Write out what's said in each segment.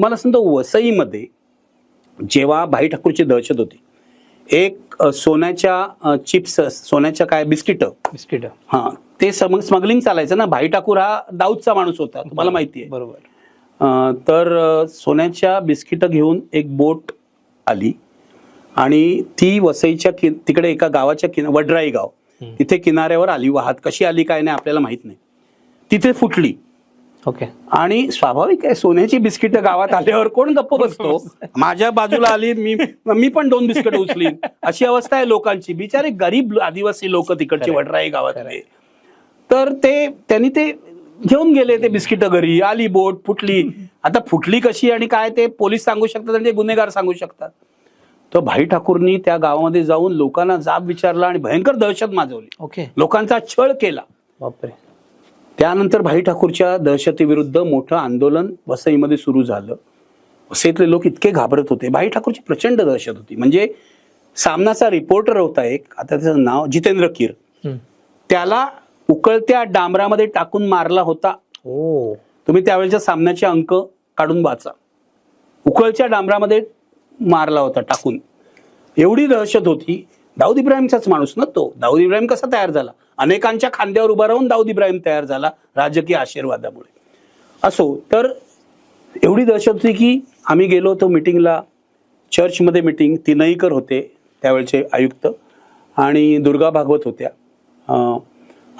तुम्हाला सांगतो वसईमध्ये जेव्हा भाई ठाकूरची दहशत होती एक सोन्याच्या चिप्स सोन्याच्या काय बिस्किट? बिस्किट. हा ते सम स्मगलिंग चालायचं ना. भाई ठाकूर हा दाऊदचा माणूस होता तुम्हाला माहिती आहे बरोबर. तर सोन्याच्या बिस्किट घेऊन एक बोट आली आणि ती वसईच्या कि तिकडे एका गावाच्या किन वडराई गाव. तिथे किनाऱ्यावर आली. वाहत कशी आली काय नाही आपल्याला माहीत नाही. तिथे फुटली. ओके. आणि स्वाभाविक आहे सोन्याची बिस्किट गावात आल्यावर कोण गप्प बसतो? माझ्या बाजूला आली मी मी पण दोन बिस्किट उचली. अशी अवस्था आहे लोकांची. बिचारे गरीब आदिवासी लोक तिकडचे. वडराई गावातले. तर ते त्यांनी ते घेऊन गेले ते बिस्किट घरी. आली बोट फुटली. आता फुटली कशी आणि काय ते पोलीस सांगू शकतात आणि ते गुन्हेगार सांगू शकतात. तर भाई ठाकूरनी त्या गावामध्ये जाऊन लोकांना जाब विचारला आणि भयंकर दहशत माजवली. ओके. लोकांचा छळ केला. बापरे. त्यानंतर भाई ठाकूरच्या दहशतीविरुद्ध मोठं आंदोलन वसईमध्ये सुरू झालं. वसईतले लोक इतके घाबरत होते. भाई ठाकूरची प्रचंड दहशत होती. म्हणजे सामनाचा रिपोर्टर होता एक आता त्याचं नाव जितेंद्र कीर. त्याला उकळत्या डांबरामध्ये टाकून मारला होता. ओ. तुम्ही त्यावेळेच्या सामन्याचे अंक काढून वाचा. उकळच्या डांबरामध्ये मारला होता टाकून. एवढी दहशत होती. दाऊद इब्राहिमचाच माणूस ना तो. दाऊद इब्राहिम कसा तयार झाला? अनेकांच्या खांद्यावर उभा राहून दाऊद इब्राहिम तयार झाला राजकीय आशीर्वादामुळे. असो तर एवढी दहशत होती की आम्ही गेलो होतो मिटिंगला. चर्चमध्ये मिटिंग तिनईकर होते त्यावेळचे आयुक्त आणि दुर्गा भागवत होत्या.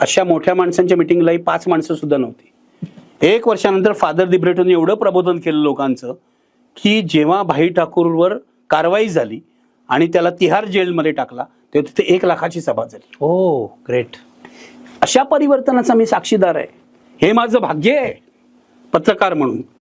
अशा मोठ्या माणसांच्या मिटिंगलाही पाच माणसं सुद्धा नव्हती. एक वर्षानंतर फादर दिब्रेटोने एवढं प्रबोधन केलं लोकांचं की जेव्हा भाई ठाकूरवर कारवाई झाली आणि त्याला तिहार जेलमध्ये टाकला. तेव्हा तिथे एक लाखाची सभा झाली. ओ ग्रेट अशा परिवर्तनाचा मी साक्षीदार आहे. हे माझं भाग्य आहे. पत्रकार म्हणून.